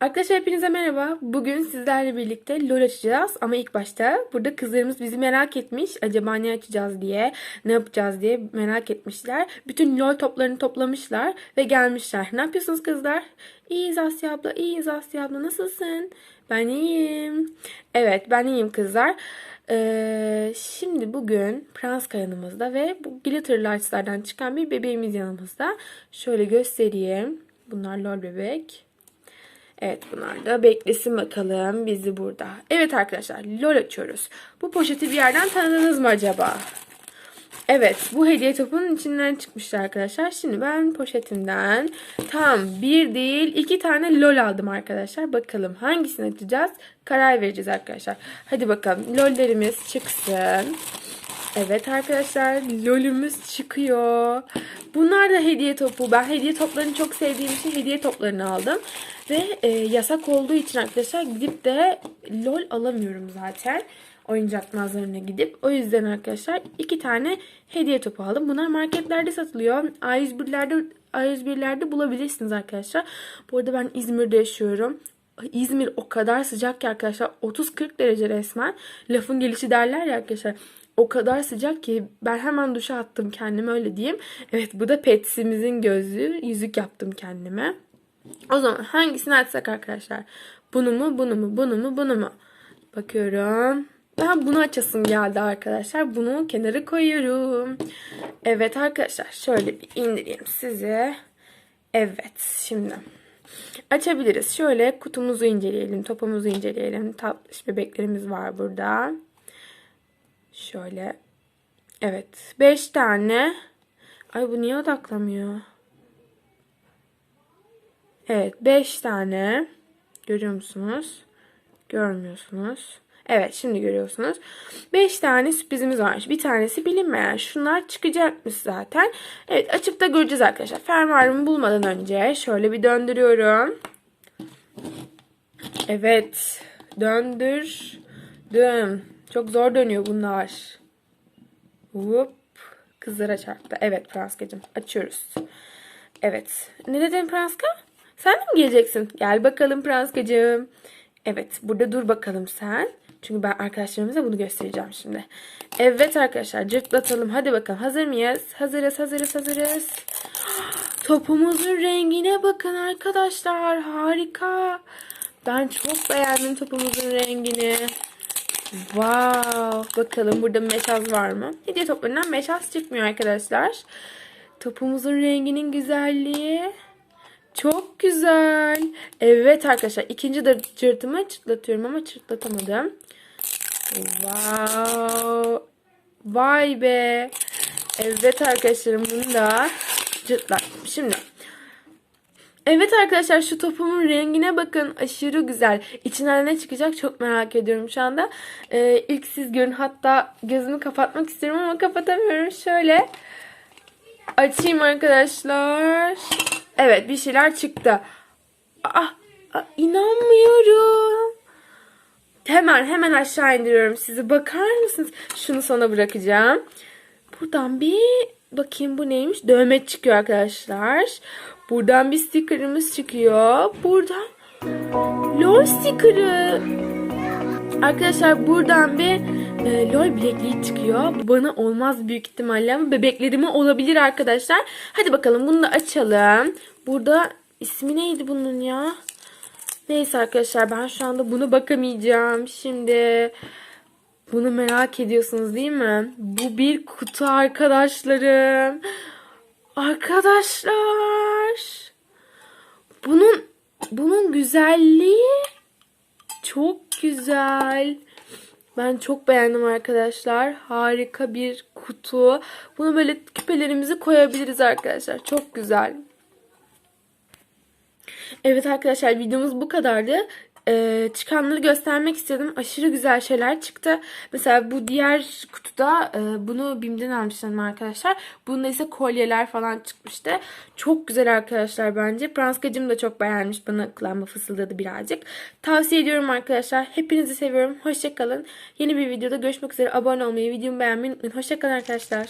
Arkadaşlar hepinize merhaba. Bugün sizlerle birlikte LOL açacağız. Ama ilk başta burada kızlarımız bizi merak etmiş. Acaba ne açacağız diye, ne yapacağız diye merak etmişler. Bütün LOL toplarını toplamışlar ve gelmişler. Ne yapıyorsunuz kızlar? İyiyiz Asya abla, iyiyiz Asya abla. Nasılsın? Ben iyiyim. Evet ben iyiyim kızlar. Ee, şimdi bugün Pranska yanımızda ve bu Glitter Lights'lardan çıkan bir bebeğimiz yanımızda. Şöyle göstereyim. Bunlar LOL bebek. Evet bunlar da beklesin bakalım bizi burada. Evet arkadaşlar LOL açıyoruz. Bu poşeti bir yerden tanıdınız mı acaba? Evet bu hediye topunun içinden çıkmıştı arkadaşlar. Şimdi ben poşetimden tam bir değil iki tane LOL aldım arkadaşlar. Bakalım hangisini açacağız? Karar vereceğiz arkadaşlar. Hadi bakalım LOL'lerimiz çıksın. Evet arkadaşlar LOL'ümüz çıkıyor. Bunlar da hediye topu. Ben hediye toplarını çok sevdiğim için hediye toplarını aldım. Ve e, yasak olduğu için arkadaşlar gidip de LOL alamıyorum zaten. Oyuncak mağazalarına gidip. O yüzden arkadaşlar iki tane hediye topu aldım. Bunlar marketlerde satılıyor. A101'lerde A101'lerde bulabilirsiniz arkadaşlar. Bu arada ben İzmir'de yaşıyorum. İzmir o kadar sıcak ki arkadaşlar 30-40 derece resmen. Lafın gelişi derler ya arkadaşlar. O kadar sıcak ki ben hemen duşa attım kendime öyle diyeyim. Evet bu da Petsimizin gözlüğü. Yüzük yaptım kendime. O zaman hangisini açsak arkadaşlar? Bunu mu, bunu mu, bunu mu, bunu mu? Bakıyorum. Ben bunu açasım geldi arkadaşlar. Bunu kenara koyuyorum. Evet arkadaşlar şöyle bir indireyim size. Evet şimdi açabiliriz. Şöyle kutumuzu inceleyelim, topumuzu inceleyelim. Tatlış bebeklerimiz var burada. Şöyle. Evet. 5 tane. Ay bu niye odaklamıyor? Evet. 5 tane. Görüyor musunuz? Görmüyorsunuz. Evet şimdi görüyorsunuz. 5 tane sürprizimiz var. Bir tanesi bilinmeyen. Şunlar çıkacakmış zaten. Evet açıp da göreceğiz arkadaşlar. Fermuarımı bulmadan önce şöyle bir döndürüyorum. Evet. Döndürdüm. Çok zor dönüyor bunlar. Hop. Kızlara çarptı. Evet Pranska'cığım. Açıyoruz. Evet. Ne dedin Pranska? Sen de mi geleceksin? Gel bakalım Pranska'cığım. Evet. Burada dur bakalım sen. Çünkü ben arkadaşlarımıza bunu göstereceğim şimdi. Evet arkadaşlar cırtlatalım. Hadi bakalım. Hazır mıyız? Hazırız, hazırız, hazırız. Topumuzun rengine bakın arkadaşlar. Harika. Ben çok beğendim topumuzun rengini. Wow. Bakalım burada meşaz var mı? Hediye toplarından meşaz çıkmıyor arkadaşlar. Topumuzun renginin güzelliği. Çok güzel. Evet arkadaşlar. ikinci de cırtımı çıtlatıyorum ama çıtlatamadım. Wow. Vay be. Evet arkadaşlarım bunu da cırtlattım. Şimdi Evet arkadaşlar şu topumun rengine bakın. Aşırı güzel. İçinden ne çıkacak çok merak ediyorum şu anda. Ee, ilk siz görün. Hatta gözümü kapatmak istiyorum ama kapatamıyorum. Şöyle açayım arkadaşlar. Evet bir şeyler çıktı. Ah, ah inanmıyorum. Hemen hemen aşağı indiriyorum sizi. Bakar mısınız? Şunu sana bırakacağım. Buradan bir bakayım bu neymiş? Dövme çıkıyor arkadaşlar. Buradan bir stickerımız çıkıyor. Buradan LOL stickerı. Arkadaşlar buradan bir e, LOL bilekliği çıkıyor. Bana olmaz büyük ihtimalle ama bebeklerime olabilir arkadaşlar. Hadi bakalım bunu da açalım. Burada ismi neydi bunun ya? Neyse arkadaşlar ben şu anda bunu bakamayacağım. Şimdi bunu merak ediyorsunuz değil mi? Bu bir kutu arkadaşlarım. Arkadaşlar. Bunun bunun güzelliği çok güzel. Ben çok beğendim arkadaşlar. Harika bir kutu. Bunu böyle küpelerimizi koyabiliriz arkadaşlar. Çok güzel. Evet arkadaşlar videomuz bu kadardı. Ee, çıkanları göstermek istedim. Aşırı güzel şeyler çıktı. Mesela bu diğer kutuda e, bunu BİM'den almıştım arkadaşlar. Bunda ise kolyeler falan çıkmıştı. Çok güzel arkadaşlar bence. Pranskacım da çok beğenmiş. Bana kulağıma fısıldadı birazcık. Tavsiye ediyorum arkadaşlar. Hepinizi seviyorum. Hoşçakalın. Yeni bir videoda görüşmek üzere. Abone olmayı, videomu beğenmeyi unutmayın. Hoşçakalın arkadaşlar.